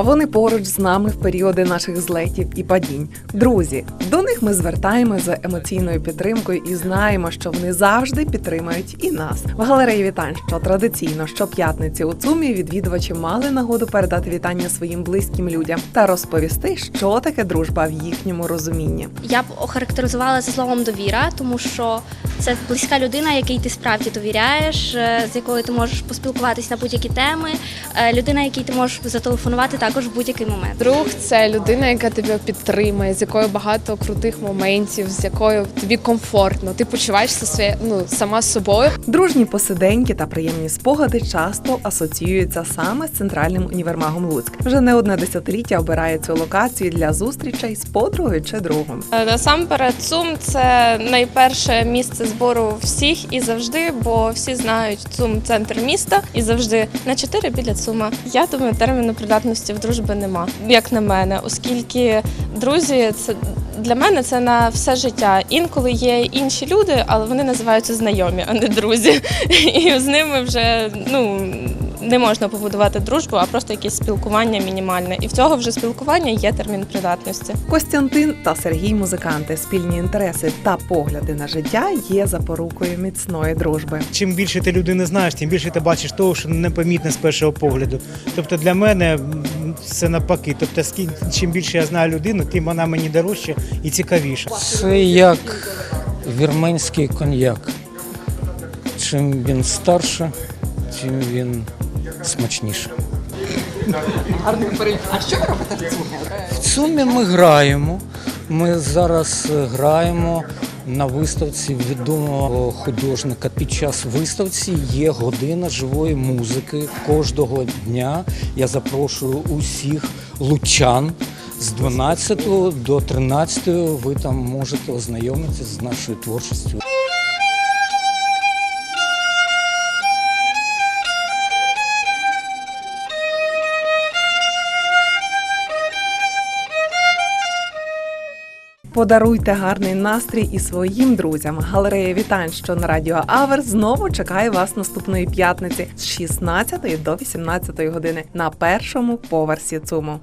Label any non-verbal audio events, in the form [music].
а вони поруч з нами в періоди наших злетів і падінь. Друзі, до них ми звертаємося за емоційною підтримкою і знаємо, що вони завжди підтримають і нас. В галереї вітань, що традиційно щоп'ятниці у ЦУМі відвідувачі мали нагоду передати вітання своїм близьким людям та розповісти, що таке дружба в їхньому розумінні. Я б охарактеризувала це словом довіра, тому що це близька людина, якій ти справді довіряєш, е, з якою ти можеш поспілкуватись на будь-які теми, е, людина, якій ти можеш зателефонувати також в будь-який момент. Друг це людина, яка тебе підтримує, з якою багато крутих моментів, з якою тобі комфортно. Ти почуваєшся своє, ну, сама з собою. Дружні посиденьки та приємні спогади часто асоціюються саме з центральним універмагом Луцьк. Вже не одне десятиліття обирає цю локацію для зустрічей з подругою чи другом. Е, Насамперед, ЦУМ це найперше місце збору всіх і завжди, бо всі знають ЦУМ центр міста і завжди на 4 біля ЦУМа. Я думаю, терміну придатності в дружби нема, як на мене, оскільки друзі це. Для мене це на все життя. Інколи є інші люди, але вони називаються знайомі, а не друзі. [laughs] І з ними вже ну не можна побудувати дружбу, а просто якесь спілкування мінімальне. І в цього вже спілкування є термін придатності. Костянтин та Сергій музиканти, спільні інтереси та погляди на життя є запорукою міцної дружби. чим більше ти людини знаєш, тим більше ти бачиш того, що непомітне з першого погляду. Тобто для мене це навпаки. Тобто, чим більше я знаю людину, тим вона мені дорожча і цікавіша. Це як вірменський коньяк. Чим він старше, тим він смачніше. А що ви робите в цьому? В цумі ми граємо. Ми зараз е, граємо на виставці відомого художника. Під час виставці є година живої музики. Кожного дня я запрошую усіх лучан. З 12 до 13 ви там можете ознайомитися з нашою творчістю. Подаруйте гарний настрій і своїм друзям. Галерея вітань, що на радіо Авер знову чекає вас наступної п'ятниці з 16 до 18 години на першому поверсі ЦУМу.